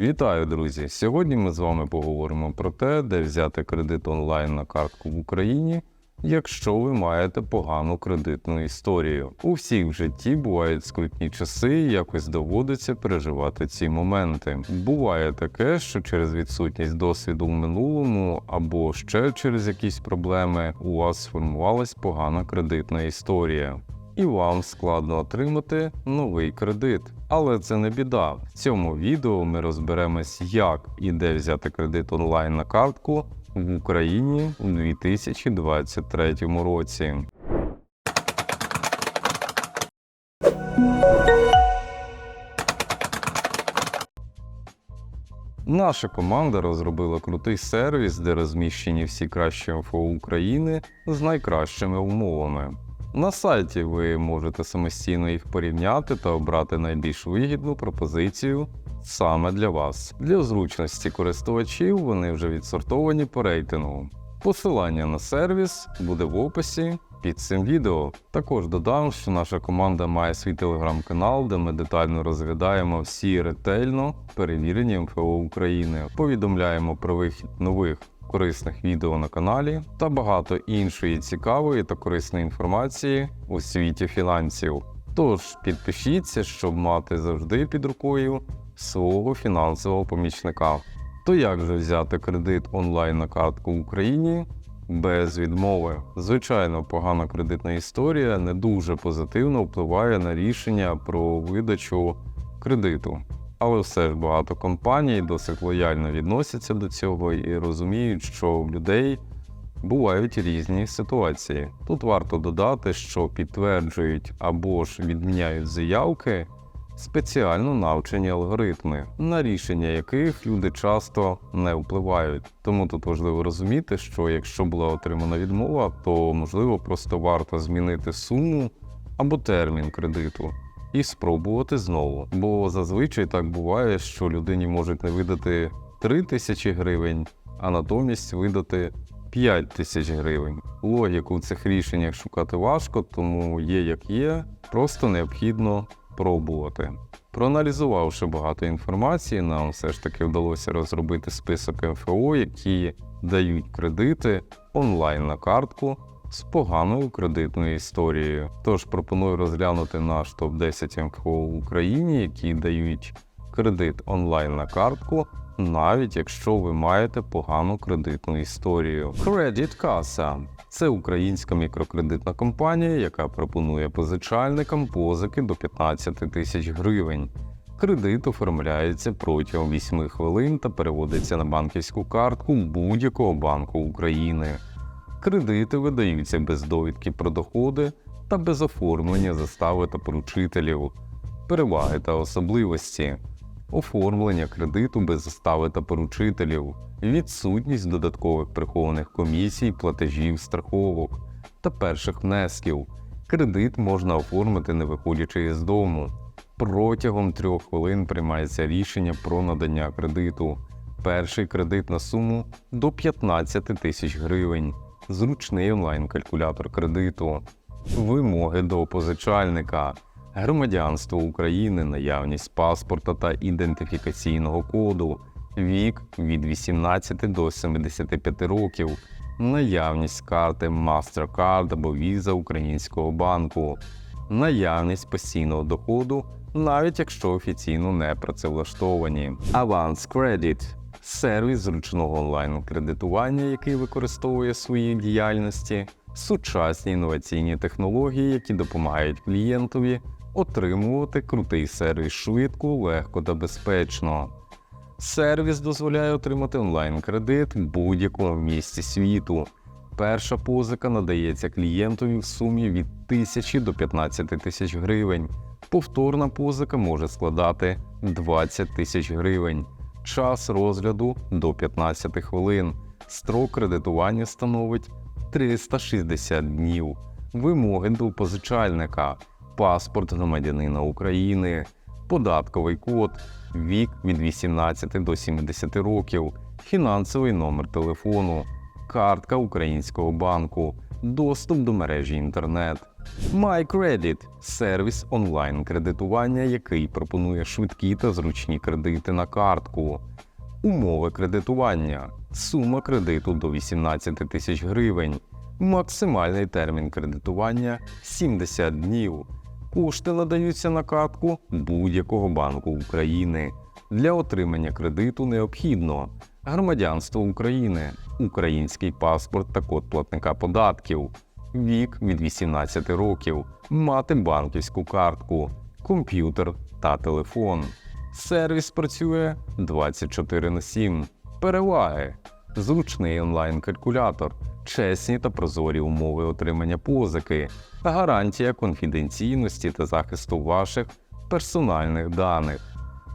Вітаю, друзі! Сьогодні ми з вами поговоримо про те, де взяти кредит онлайн на картку в Україні, якщо ви маєте погану кредитну історію. У всіх в житті бувають скрутні часи, і якось доводиться переживати ці моменти. Буває таке, що через відсутність досвіду в минулому або ще через якісь проблеми у вас сформувалась погана кредитна історія і вам складно отримати новий кредит. Але це не біда. В цьому відео ми розберемось, як і де взяти кредит онлайн на картку в Україні у 2023 році. Наша команда розробила крутий сервіс, де розміщені всі кращі МФО України з найкращими умовами. На сайті ви можете самостійно їх порівняти та обрати найбільш вигідну пропозицію саме для вас. Для зручності користувачів вони вже відсортовані по рейтингу. Посилання на сервіс буде в описі під цим відео. Також додам, що наша команда має свій телеграм-канал, де ми детально розглядаємо всі ретельно перевірені МФО України, повідомляємо про вихід нових корисних відео на каналі та багато іншої цікавої та корисної інформації у світі фінансів. Тож підпишіться, щоб мати завжди під рукою свого фінансового помічника. То як же взяти кредит онлайн на картку в Україні без відмови? Звичайно, погана кредитна історія не дуже позитивно впливає на рішення про видачу кредиту. Але все ж багато компаній досить лояльно відносяться до цього і розуміють, що в людей бувають різні ситуації. Тут варто додати, що підтверджують або ж відміняють заявки спеціально навчені алгоритми, на рішення яких люди часто не впливають. Тому тут важливо розуміти, що якщо була отримана відмова, то можливо просто варто змінити суму або термін кредиту і спробувати знову. Бо зазвичай так буває, що людині можуть не видати 3 тисячі гривень, а натомість видати 5 тисяч гривень. Логіку в цих рішеннях шукати важко, тому є як є, просто необхідно пробувати. Проаналізувавши багато інформації, нам все ж таки вдалося розробити список МФО, які дають кредити онлайн на картку з поганою кредитною історією. Тож пропоную розглянути наш топ-10 МФО в Україні, які дають кредит онлайн на картку, навіть якщо ви маєте погану кредитну історію. Credit Casa – це українська мікрокредитна компанія, яка пропонує позичальникам позики до 15 тисяч гривень. Кредит оформляється протягом 8 хвилин та переводиться на банківську картку будь-якого банку України. Кредити видаються без довідки про доходи та без оформлення застави та поручителів, переваги та особливості, оформлення кредиту без застави та поручителів, відсутність додаткових прихованих комісій, платежів, страховок та перших внесків. Кредит можна оформити не виходячи із дому. Протягом трьох хвилин приймається рішення про надання кредиту. Перший кредит на суму до 15 тисяч гривень зручний онлайн-калькулятор кредиту, вимоги до позичальника, громадянство України, наявність паспорта та ідентифікаційного коду, вік від 18 до 75 років, наявність карти MasterCard або Visa українського банку, наявність постійного доходу, навіть якщо офіційно не працевлаштовані. Avance Credit – сервіс зручного онлайн-кредитування, який використовує в своїй діяльності сучасні інноваційні технології, які допомагають клієнтові отримувати крутий сервіс швидко, легко та безпечно. Сервіс дозволяє отримати онлайн-кредит в будь-якому місці світу. Перша позика надається клієнтові в сумі від 1000 до 15 тисяч гривень. Повторна позика може складати 20 тисяч гривень. Час розгляду до 15 хвилин. Строк кредитування становить 360 днів. Вимоги до позичальника, паспорт громадянина України, податковий код, вік від 18 до 70 років, фінансовий номер телефону, картка українського банку, доступ до мережі інтернет, MyCredit – сервіс онлайн кредитування, який пропонує швидкі та зручні кредити на картку. Умови кредитування. Сума кредиту до 18 тисяч гривень. Максимальний термін кредитування 70 днів. Кошти надаються на картку будь-якого банку України. Для отримання кредиту необхідно громадянство України, український паспорт та код платника податків, вік від 18 років, мати банківську картку, комп'ютер та телефон. Сервіс працює 24 на 7. Переваги: зручний онлайн-калькулятор, чесні та прозорі умови отримання позики, гарантія конфіденційності та захисту ваших персональних даних.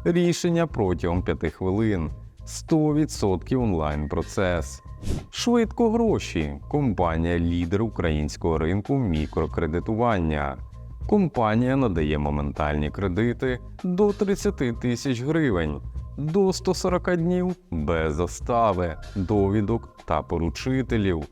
Рішення протягом 5 хвилин. 100% онлайн процес. Швидко гроші. Компанія лідер українського ринку мікрокредитування. Компанія надає моментальні кредити до 30 тисяч гривень, до 140 днів без застави, довідок та поручителів.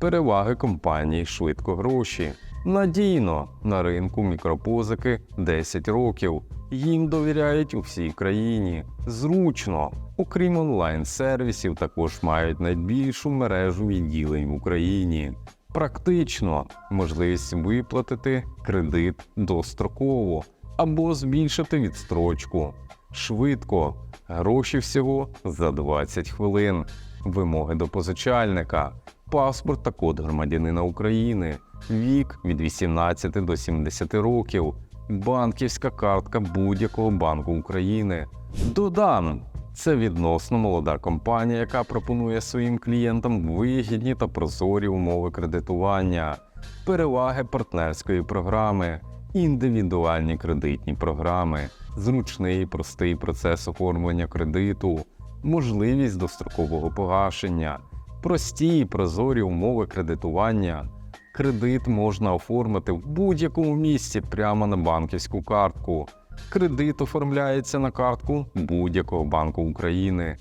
Переваги компанії швидко гроші. Надійно на ринку мікропозики 10 років. Їм довіряють у всій країні. Зручно. Окрім онлайн-сервісів, також мають найбільшу мережу відділень в Україні. Практично можливість виплатити кредит достроково або збільшити відстрочку. Швидко, гроші всього за 20 хвилин. Вимоги до позичальника, паспорт та код громадянина України, вік від 18 до 70 років, банківська картка будь-якого банку України. Додам, це відносно молода компанія, яка пропонує своїм клієнтам вигідні та прозорі умови кредитування, переваги партнерської програми, індивідуальні кредитні програми, зручний і простий процес оформлення кредиту, можливість дострокового погашення, прості і прозорі умови кредитування. Кредит можна оформити в будь-якому місці прямо на банківську картку. Кредит оформляється на картку будь-якого банку України.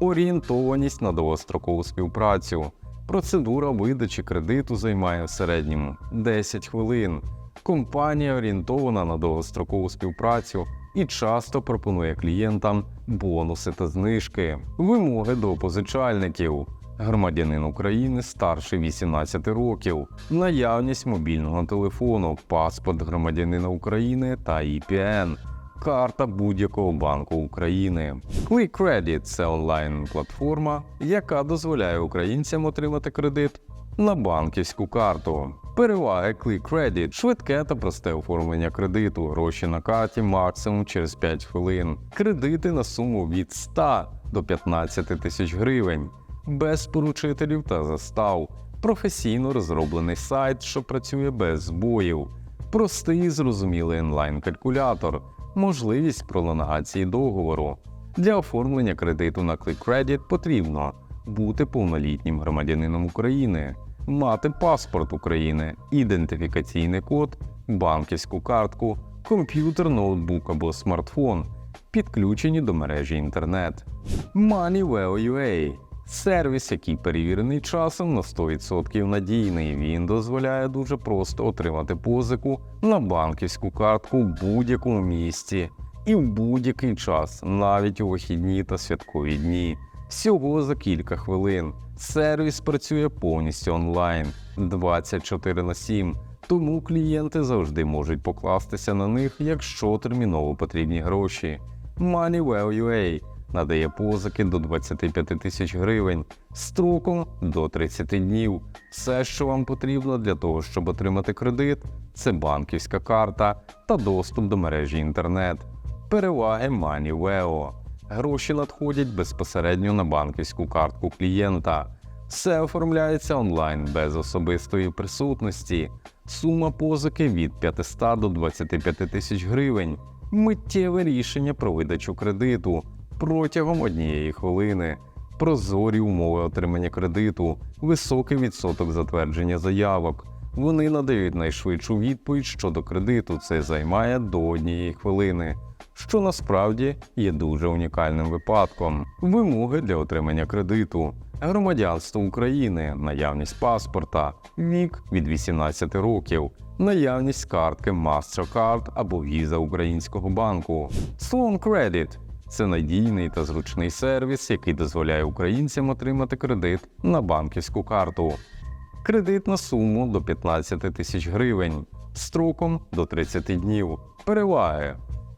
Орієнтованість на довгострокову співпрацю. Процедура видачі кредиту займає в середньому 10 хвилин. Компанія орієнтована на довгострокову співпрацю і часто пропонує клієнтам бонуси та знижки. Вимоги до позичальників. Громадянин України старший 18 років, наявність мобільного телефону, паспорт громадянина України та IPN, карта будь-якого банку України. QuickCredit – це онлайн-платформа, яка дозволяє українцям отримати кредит на банківську карту. Переваги QuickCredit – швидке та просте оформлення кредиту, гроші на карті максимум через 5 хвилин, кредити на суму від 100 до 15 тисяч гривень без поручителів та застав, професійно розроблений сайт, що працює без збоїв, простий і зрозумілий онлайн-калькулятор, можливість пролонгації договору. Для оформлення кредиту на ClickCredit потрібно бути повнолітнім громадянином України, мати паспорт України, ідентифікаційний код, банківську картку, комп'ютер, ноутбук або смартфон, підключені до мережі інтернет. MoneyWell.ua Сервіс, який перевірений часом на 100% надійний. Він дозволяє дуже просто отримати позику на банківську картку в будь-якому місці і в будь-який час, навіть у вихідні та святкові дні. Всього за кілька хвилин. Сервіс працює повністю онлайн 24 на 7, тому клієнти завжди можуть покластися на них, якщо терміново потрібні гроші. MoneyWell.ua надає позики до 25 тисяч гривень, строком до 30 днів. Все, що вам потрібно для того, щоб отримати кредит, це банківська карта та доступ до мережі інтернет. Переваги MoneyWeo. Гроші надходять безпосередньо на банківську картку клієнта. Все оформляється онлайн без особистої присутності. Сума позики від 500 до 25 тисяч гривень. Миттєве рішення про видачу кредиту протягом однієї хвилини. Прозорі умови отримання кредиту, високий відсоток затвердження заявок. Вони надають найшвидшу відповідь щодо кредиту. Це займає до однієї хвилини. що насправді є дуже унікальним випадком. Вимоги для отримання кредиту, громадянство України, наявність паспорта, вік від 18 років, наявність картки MasterCard або віза українського банку. Sloan Credit – це надійний та зручний сервіс, який дозволяє українцям отримати кредит на банківську карту. Кредит на суму до 15 тисяч гривень, строком до 30 днів. Переваги.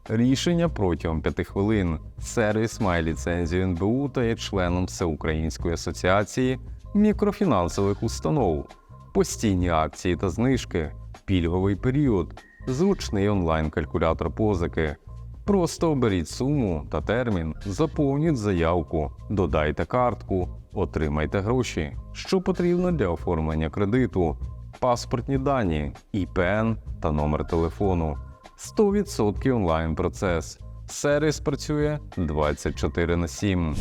Рішення протягом 5 хвилин. Сервіс має ліцензію НБУ та є членом Всеукраїнської асоціації мікрофінансових установ, постійні акції та знижки, пільговий період, зручний онлайн-калькулятор позики. Просто оберіть суму та термін, заповніть заявку, додайте картку, отримайте гроші. Що потрібно для оформлення кредиту, паспортні дані, ІПН та номер телефону. 100% онлайн процес. Сервіс працює 24 на 7.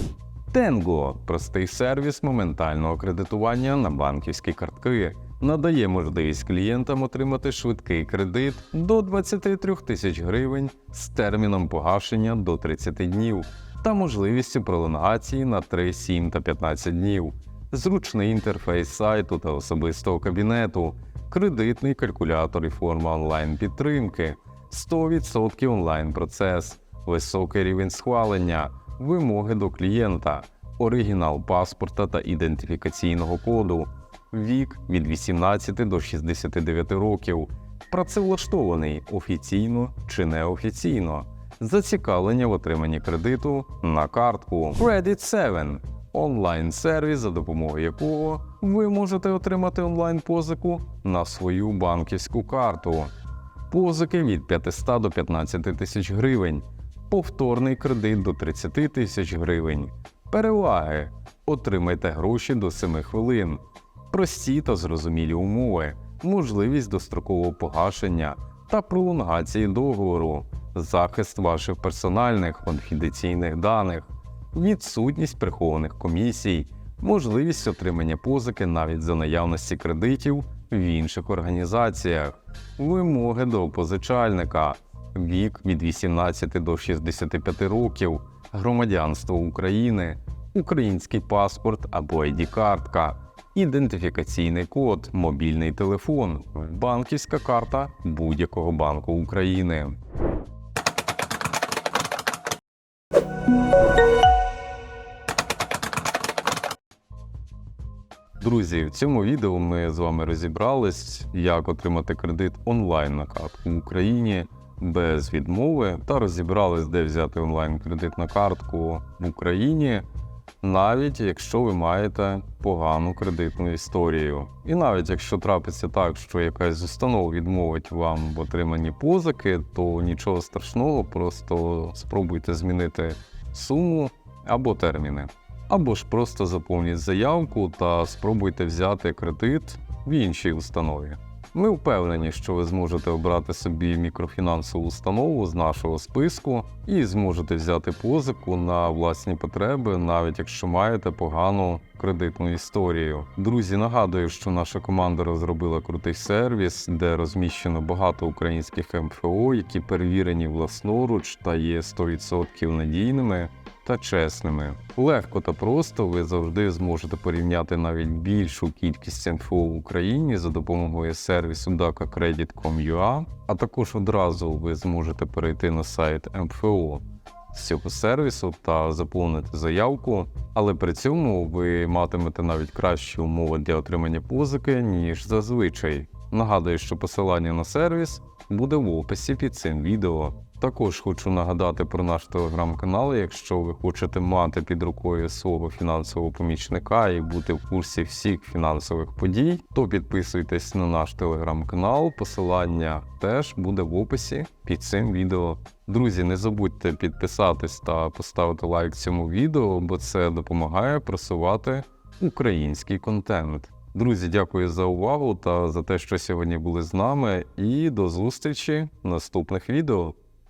Тенго простий сервіс моментального кредитування на банківські картки. Надає можливість клієнтам отримати швидкий кредит до 23 тисяч гривень з терміном погашення до 30 днів та можливістю пролонгації на 3, 7 та 15 днів, зручний інтерфейс сайту та особистого кабінету, кредитний калькулятор і форма онлайн-підтримки, 100% онлайн процес, високий рівень схвалення, вимоги до клієнта, оригінал паспорта та ідентифікаційного коду, вік від 18 до 69 років, працевлаштований офіційно чи неофіційно, зацікавлення в отриманні кредиту на картку. Credit 7 онлайн-сервіс, за допомогою якого ви можете отримати онлайн-позику на свою банківську карту. Позики від 500 до 15 тисяч гривень, повторний кредит до 30 тисяч гривень. Переваги. Отримайте гроші до 7 хвилин. Прості та зрозумілі умови, можливість дострокового погашення та пролонгації договору, захист ваших персональних конфіденційних даних, відсутність прихованих комісій, можливість отримання позики навіть за наявності кредитів в інших організаціях, вимоги до позичальника, вік від 18 до 65 років, громадянство України, український паспорт або ID-картка, ідентифікаційний код, мобільний телефон, банківська карта будь-якого банку України. Друзі, в цьому відео ми з вами розібрались, як отримати кредит онлайн на картку в Україні без відмови, та розібрались, де взяти онлайн кредит на картку в Україні, навіть якщо ви маєте погану кредитну історію. І навіть якщо трапиться так, що якась з установ відмовить вам в отриманні позики, то нічого страшного, просто спробуйте змінити суму або терміни. Або ж просто заповніть заявку та спробуйте взяти кредит в іншій установі. Ми впевнені, що ви зможете обрати собі мікрофінансову установу з нашого списку і зможете взяти позику на власні потреби, навіть якщо маєте погану кредитну історію. Друзі, нагадую, що наша команда розробила крутий сервіс, де розміщено багато українських МФО, які перевірені власноруч та є 100% надійними та чесними. Легко та просто ви завжди зможете порівняти навіть більшу кількість МФО в Україні за допомогою сервісу DACA-Credit.com.ua, а також одразу ви зможете перейти на сайт МФО з цього сервісу та заповнити заявку, але при цьому ви матимете навіть кращі умови для отримання позики, ніж зазвичай. Нагадую, що посилання на сервіс буде в описі під цим відео. Також хочу нагадати про наш телеграм-канал. Якщо ви хочете мати під рукою свого фінансового помічника і бути в курсі всіх фінансових подій, то підписуйтесь на наш телеграм-канал. Посилання теж буде в описі під цим відео. Друзі, не забудьте підписатись та поставити лайк цьому відео, бо це допомагає просувати український контент. Друзі, дякую за увагу та за те, що сьогодні були з нами. І до зустрічі в наступних відео.